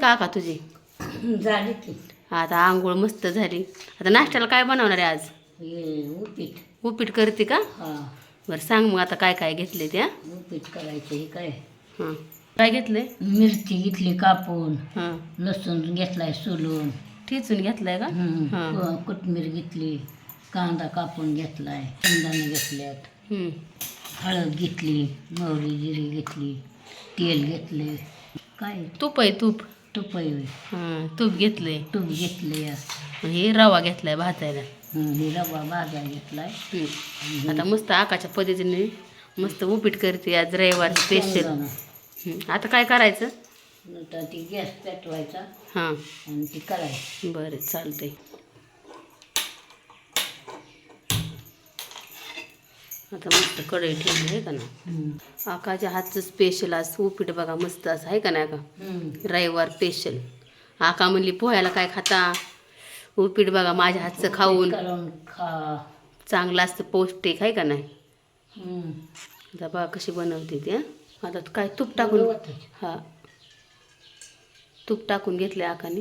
का का तुझी? झाली की. आता आंघोळ मस्त झाली. आता नाश्त्याला काय बनवणार आहे आज? हे उपीट. उपीट करते का? हा. बरं सांग मग आता काय काय घेतले त्या. उपीट करायचं हे काय? हां. काय घेतले? मिरची घेतली कापून. हां. लसूण घेतलाय सोलून. ठेचून घेतलाय का? हम्म. हां. को- कोथिंबीर घेतली. कांदा कापून घेतलाय. शेंगदाणे घेतल्यात. हळद घेतली. मोहरी जिरी घेतली. तेल घेतले. काय? तूप आहे तूप. तुपई हां. तूप घेतले तूप घेतले हे रवा घेतलाय भाजायला हे रवा भाजा घेतलाय. आता मस्त आकाच्या पद्धतीने मस्त उपीट करते आज रविवार स्पेशल. आता काय करायचं? ती गॅस पेटवायचा हां. आणि ती करायची. बरं चालतंय. आता मस्त कढई ठेवली आहे का ना. आकाच्या हातचं स्पेशल आज उपीट बघा मस्त असं आहे का नाही का. रविवार स्पेशल आका म्हणली पोह्याला काय खाता? उपीट बघा माझ्या हातचं खाऊन. चांगलं असतं पौष्टिक आहे का नाही? बघा कशी बनवते ती हं. आता काय तूप टाकून. हा. तूप टाकून घेतले आकाने.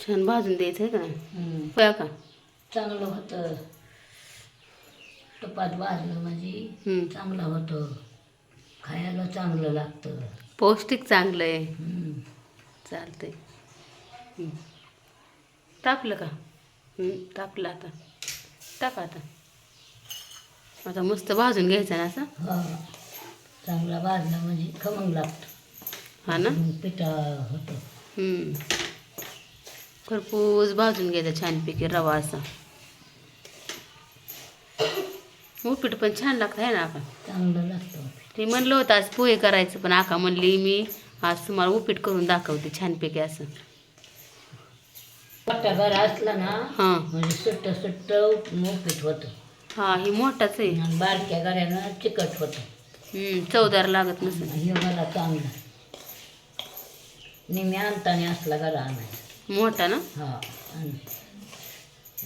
छान भाजून द्यायचं आहे का नाही? का? चांगलं होतं. तुपात भाजलं म्हणजे. चांगलं होतं. खायला चांगलं लागतं. पौष्टिक चांगलं आहे. चालतंय. टाकलं का? टाकलं आता. टाका आता. आता मस्त भाजून घ्यायचं ना असं? हा. चांगला भाजला म्हणजे खमंग लागतं. हा ना? पिठा होतं. खरपूस भाजून घ्यायचा छानपैकी रवा असा. उपीट पण छान लागतं आहे ना आका चांगलं लागतं. ते म्हणलं होतं आज पोहे करायचं पण आका म्हणली मी आज तुम्हाला उपीट करून दाखवते छानपैकी असं. मोठा घर असला ना हां. म्हणजे सुट्ट सुट्ट मोपीट होतं. हां ही मोठाच आहे. आणि बारक्या घरानं चिकट होतं. चवदार लागत नसेल. हे मला चांगलं. असला आणायचा. मोठा ना? हा आणि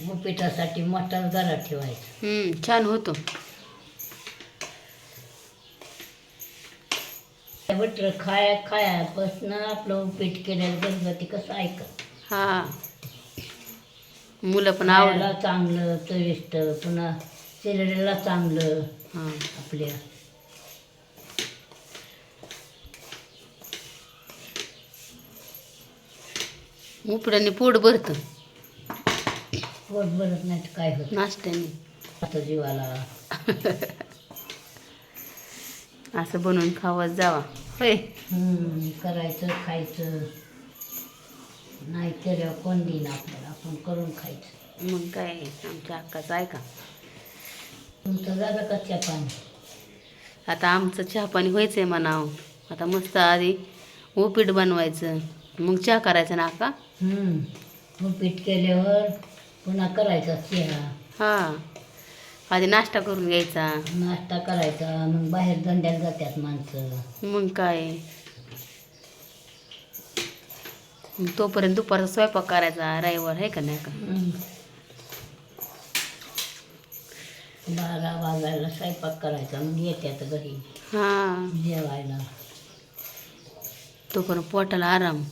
उपीटासाठी मोठाच घरात ठेवायचा. हं, छान होतो. बटर खाया खायापासून आपलं उपीट केलेलं गणपती कसं ऐकत. हा. मुलं पण आवड खायला चांगलं चविष्ट पुन्हा शरीराला चांगलं. हां. आपल्या. उपड्याने पोट भरतं. पोट भरत नाही तर काय होत? नाश्त्याने. आता जीवाला असं बनवून खावत जावा. होय. हम्म, करायचं खायचं. नाही केल्यावर कोण देईन आपल्याला? आपण करून खायचं. मग काय आमच्या हक्काचं ऐका तुमचं झालं का चहा पाणी? आता आमचं चहा पाणी व्हायचं आहे म्हणावं. आता मस्त आधी उपीट बनवायचं. मग चहा करायचा ना का हम्म, उपीट केल्यावर पुन्हा करायचा चहा. हां. आधी नाश्ता करून घ्यायचा. नाश्ता करायचा मग बाहेर धंद्याला जातात माणसं. मग काय? मग तोपर्यंत दुपारचा स्वयंपाक करायचा रविवार आहे का नाही का? हम्म. बारा वाजायला स्वयंपाक करायचा मग येतात घरी. हां. जेवायला. तोपर्यंत पोटाला आराम.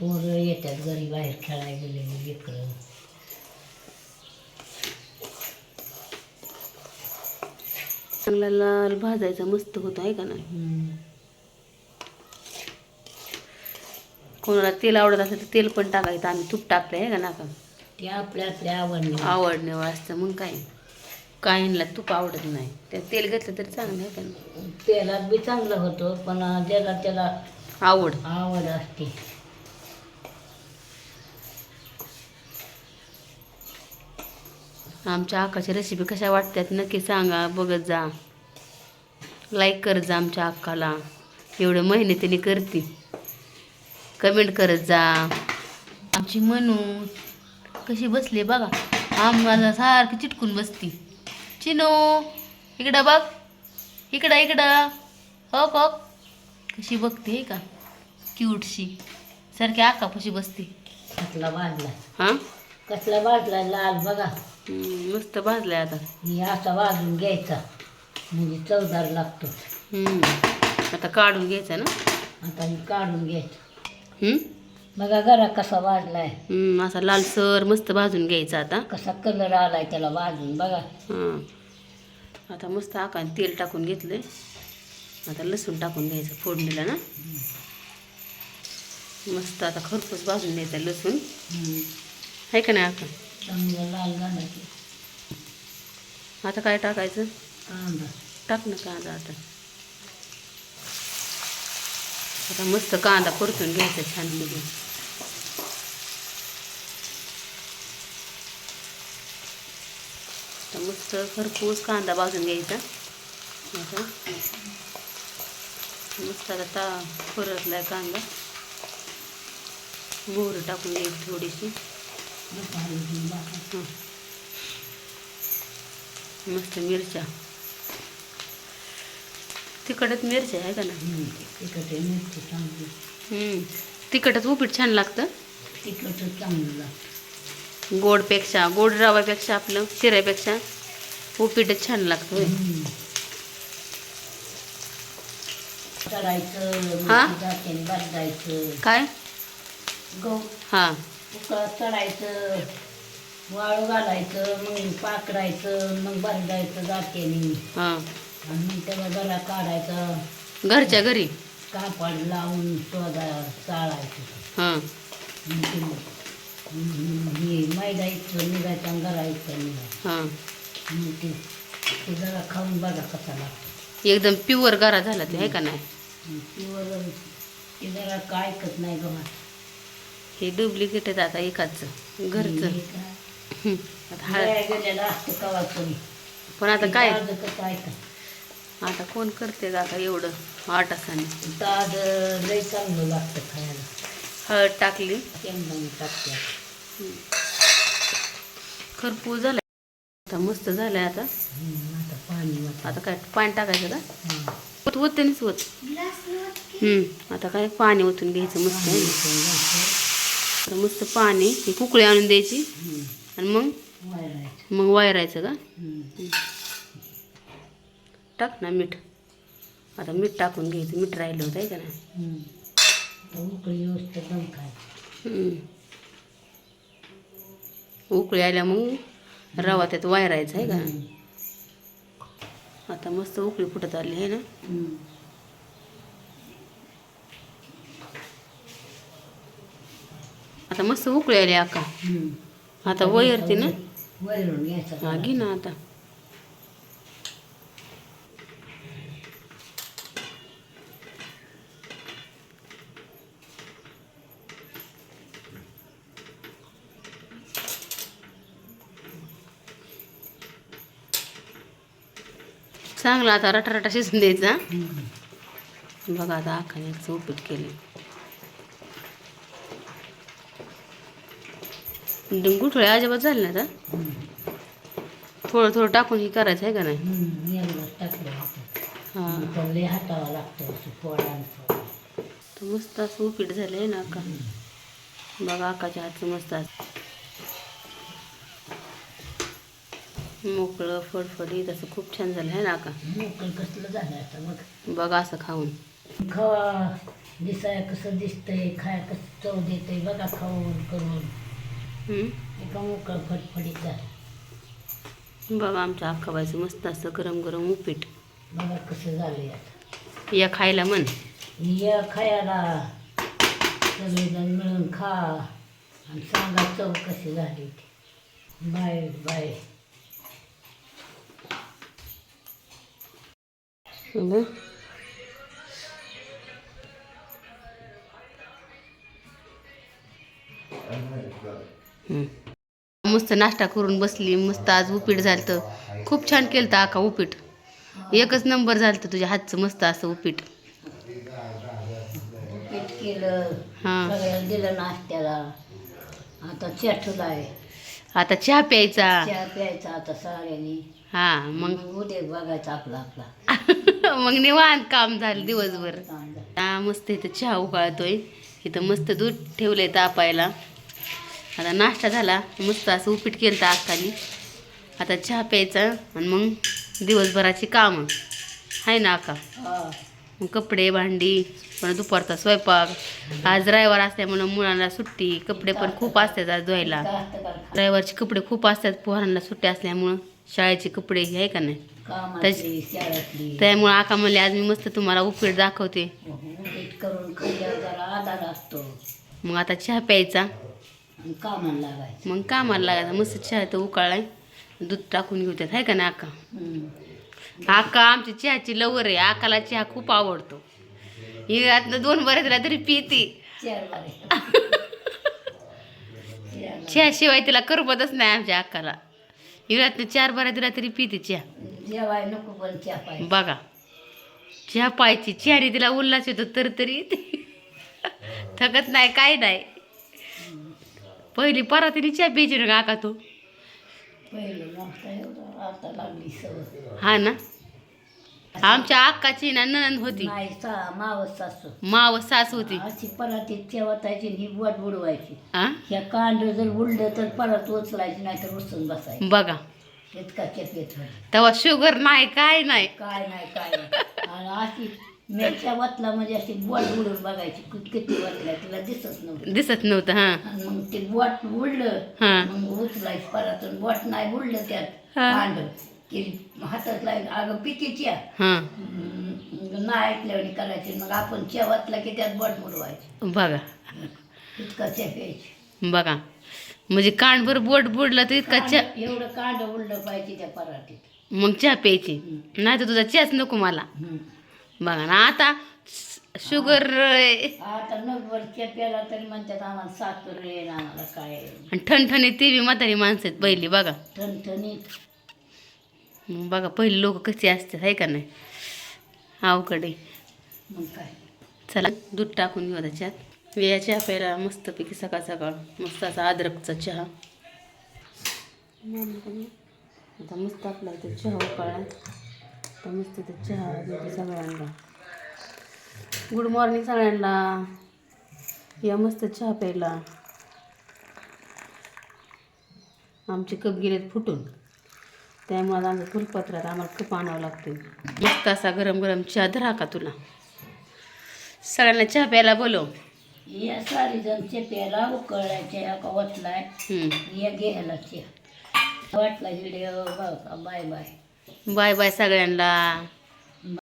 पोरं येतात घरी बाहेर खेळायला गेलेली लेकरं. चांगला लाल भाजायचा मस्त होतो आहे का नाही. कोणाला तेल आवडत असेल तर तेल पण टाकायचं. आम्ही तूप टाकलं आहे का ना का ते आपल्या आपल्या आवडणे आवडणे असतं मग काय? काहींना तूप आवडत नाही. त्या तेल घेतलं तरी चांगलं आहे का तेलात बी चांगलं होतं पण ज्याला त्याला आवड. आवड असते. आमच्या अक्काच्या रेसिपी कशा वाटतात नक्की सांगा बघत जा. लाईक करत जा आमच्या अक्काला. एवढं मेहनतीने करते. कमेंट करत जा. आमची मनू कशी बसली बघा. आम्हाला सारखी चिटकून बसती. चिनो इकडं बघ. इकडं इकडं. हो हो कशी बघते हे का? क्यूटशी सारखी अक्कापाशी बसते. कसला भाजला हां? कसला भाजला लाल बघा. मस्त भाजलाय आता. हे असा भाजून घ्यायचा. म्हणजे चवदार लागतो. हम्म. आता काढून घ्यायचा ना? आता हे काढून घ्यायचं. हम्म? बघा गरा कसा वाढलाय हम्म, असा लालसर मस्त भाजून घ्यायचा आता. कसा कलर आलाय त्याला वाजून बघा. हां आता मस्त आकान तेल टाकून घेतलंय. आता लसूण टाकून घ्यायचं फोडणीला ना? मस्त आता खरपूस भाजून द्यायचा लसूण. हम्म. आहे का नाही आका चांगलं लाल घालायचं आता काय टाकायचं? कांदा. टाक ना कांदा आता. आता मस्त कांदा परतून घ्यायचा छान आता मस्त खरपूस कांदा भाजून घ्यायचा. आता मस्त आता ता परतलाय कांदा. मोहरी टाकून घ्यायची थोडीशी. मस्त मिरच्या तिखटच मिरच्या आहे का ना हम्म. तिखट आहे, मिरची चांगली हम्म. तिखटच उपीट छान लागतं तिखटच चांगलं लागतं गोडपेक्षा गोड रवापेक्षा आपलं शिऱ्यापेक्षा उपीटच छान लागतं होय. हम्म. चढायचं हा? भाजायचं काय गहू हां उकळत चढायचं वाळू घालायचं मग पाकडायचं मग भाजायचं जात्याने हां. आणि मग त्याला जरा काढायचा. घरच्या घरी? कापड लावून शोधा चाळायचं. हां. मग ते हे मैदा इतकं निघायचं आणि गरा इतकं निघायचं. हां. मग ते ते जरा खाऊन बघा कसा लागतो. एकदम प्युअर गारा झाला ते आहे का नाही? प्युअर ते जरा काय ऐकत नाही गव्हात हे डुप्लिकेट आहेत आता एकाचं घरचं. पण आता काय? आता कोण करते आता एवढं? आठ चांगलं लागतं खायला. हळद टाकली. खरपूस झालं आता. मस्त झालंय आता. आता पाणी आता काय पाणी टाकायचं का? होत होत त्यानेच होत हम्म, आता काय पाणी ओतून घ्यायचं मस्त. तर मस्त पाणी ही कुकळी आणून द्यायची. आणि मग मग वायरायचं का? टाक ना मीठ. आता मीठ टाकून घ्यायचं. मीठ राहिलं होतं आहे का ना उकळी उकळी आल्या मग रवा त्यात वायरायचा आहे का? आता मस्त उकळी फुटत आली आहे ना? आता मस्त उकळी आली आका. आता वयरती ना? हा घे ना आता. चांगला आता रटारटा शिजून द्यायचा. बघा आता आखाने उपीट केले. गुठळे अजिबात झाले ना आता. थोडं थोडं टाकून हे करायचं आहे का नाही? हां. हातावा लागतं तर मस्त असं उपीट झालं आहे ना आका. बघा आकाच्या हातचं मस्त असं. मोकळं फडफडीत असं खूप छान झालं आहे ना आका. मोकळं कसलं झालं आता मग बघा असं खाऊन. खवा दिसाय कसं दिसतंय खाय कसं चव देतंय बघा खाऊन करून? एका मोकळं फटफडीत झालं. बघा आमच्या मस्त असं गरम गरम उपीट. बघा कसं आता. या खायला म्हण. या खायला. सगळेजण मिळून खा आणि सांगा चव कशी झाली ती. Bye bye. मस्त नाश्ता करून बसली मस्त आज उपीट झालं खूप छान केलं तर आका उपीट. एकच नंबर झालं तुझ्या हातचं मस्त असं उपीट. केलं हां. दिलं नाश्त्याला. आता चॅठूला आहे आता चहा प्यायचा. चहा प्यायचा आता हां मग? उद्या बघायचा आपला आपला. मग निवांत काम झालं दिवसभर. हा मस्त इथं चहा उकळतोय. इथं मस्त दूध ठेवलंय तापायला. आता नाश्ता झाला. मस्त असं उपीट केलं तर आखाली आता चहा प्यायचा आणि मग दिवसभराची कामं. आहे ना आका? हा. मग कपडे भांडी पण दुपारचा स्वयंपाक. आज रविवार असल्यामुळं मुलांना सुट्टी कपडे पण खूप असतात आज धुवायला. रविवारचे कपडे खूप असतात पोरांना सुट्टी असल्यामुळं. शाळेचे कपडे हे आहे का नाही? त्यामुळं आका म्हणले आज मी मस्त तुम्हाला उपीट दाखवते. आधार असतो. मग आता चहा प्यायचा. कामाला लागायचं. मग कामाला लागायचा. मस्त चहा तर उकाळलाय दूध टाकून घेऊ त्यात. आहे का नाही आका. आका आमची चहाची लवर आहे. आकाला चहा खूप आवडतो. हिरातनं दोन बरे दिला तरी पिती. चहाशिवाय तिला करपतच नाही आमच्या अक्काला हिरातनं चार बऱ्या दिला तरी पिते चहा. जेवाय नको पण चहा पाहिजे. बघा. चहा पायची चहाने तिला उल्हास येतो तर तरी. थकत नाही काय नाही. पहिली परातीने चहा प्यायची ना काका तू? हा ना? आमच्या अक्काची ना नणंद होती. मावस सासू. माव सास होती. अशी परातीत ठेवतायची ही बोट बुडवायची. हा ह्या कांड जर उडलं तर परत उचलायची नाही तर उचलून बसायची. बघा. इतका चेप येत. तेव्हा शुगर नाही काय नाही. काय नाही काय नाही. आणि अशी मेच्या वतला म्हणजे अशी बोट बुडून बघायची. कि- किती वतल्या तिला दिसत नव्हतं. दिसत नव्हतं हा. आणि मग ते बोट बुडलं हा. मग उचलायचं परत आणि बोट नाही बुडलं त्यात. हा. कांड की हातात लागलं अगं पिकीची हा. नाही ऐकल्यावर करायची. मग आपण चेवातला की त्यात बोट बुडवायची बघा. इतका चेप यायची बघा. म्हणजे कांडभर बोट बुडला तर इतका चहा एवढं कांड उडलं पाहिजे त्या पराठीत मग चहा प्यायची. नाही तर तुझा चहाच नको मला. बघा ना आता शुगर आणि आता नगभर चेप याला तरी म्हणतात आम्हाला साखर आम्हाला काय येईन. ठणठणी ते बी म्हातारी माणसं आहेत पहिली बघा. ठणठणीत. मग बघा पहिली लोक कशी असतात आहे का नाही? अवकडे मग काय? चला दूध टाकून घेऊ त्याच्यात या चहा प्यायला मस्तपैकी सकाळ सकाळ मस्त असा अद्रकचा चहा. आता मस्त आपला इथे चहा उकाळा आता मस्त इथे चहा देते सगळ्यांना. गुड मॉर्निंग सगळ्यांना. या मस्त चहा प्यायला. आमचे कप गेलेत फुटून. त्यामुळे आता आमच्या फुलपत्रात आम्हाला कप आणावं लागते मस्त असा गरम गरम चहा धरा का तुला? सगळ्यांना चहा प्यायला बोलव. या सारी जण चेप्याला उकळायचे का हम्म. या घ्यायला वाटला video bye bye bye bye सगळ्यांना.